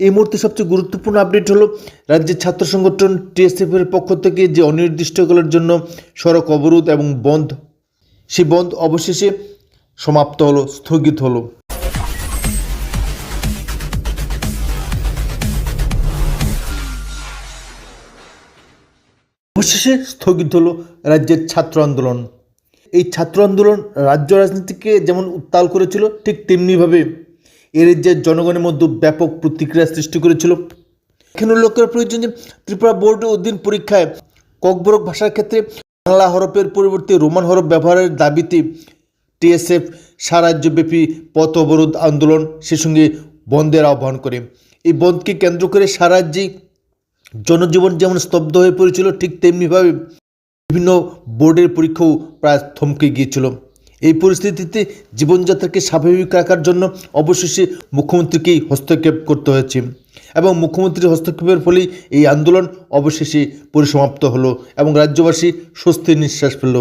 এই মুহূর্তে সবচেয়ে গুরুত্বপূর্ণ আপডেট হলো রাজ্যের ছাত্র সংগঠন টিএসএফ এর পক্ষ থেকে যে অনির্দিষ্টকালের জন্য সড়ক অবরোধ এবং বন্ধ, সেই বন্ধ অবশেষে সমাপ্ত হলো, স্থগিত হলো। অবশেষে স্থগিত হলো রাজ্যের ছাত্র আন্দোলন। এই ছাত্র আন্দোলন রাজ্য রাজনীতিকে যেমন উত্তাল করেছিল, ঠিক তেমনিভাবে এ রাজ্যের জনগণের মধ্যে ব্যাপক প্রতিক্রিয়া সৃষ্টি করেছিল। এখানে উল্লেখ করা প্রয়োজন যে ত্রিপুরা বোর্ডের অধীন পরীক্ষায় ককবরক ভাষার ক্ষেত্রে বাংলা হরফের পরিবর্তে রোমান হরফ ব্যবহারের দাবিতে টিএসএফ সারা রাজ্যব্যাপী পথ অবরোধ আন্দোলন সে সঙ্গে বন্ধের আহ্বান করে। এই বন্ধকে কেন্দ্র করে সারা রাজ্যেই জনজীবন যেমন স্তব্ধ হয়ে পড়েছিল, ঠিক তেমনিভাবে বিভিন্ন বোর্ডের পরীক্ষাও প্রায় থমকে গিয়েছিল। এই পরিস্থিতিতে জীবনযাত্রাকে স্বাভাবিক রাখার জন্য অবশেষে মুখ্যমন্ত্রীকেই হস্তক্ষেপ করতে হয়েছে এবং মুখ্যমন্ত্রীর হস্তক্ষেপের ফলেই এই আন্দোলন অবশেষে পরিসমাপ্ত হলো এবং রাজ্যবাসী স্বস্তির নিঃশ্বাস ফেলল।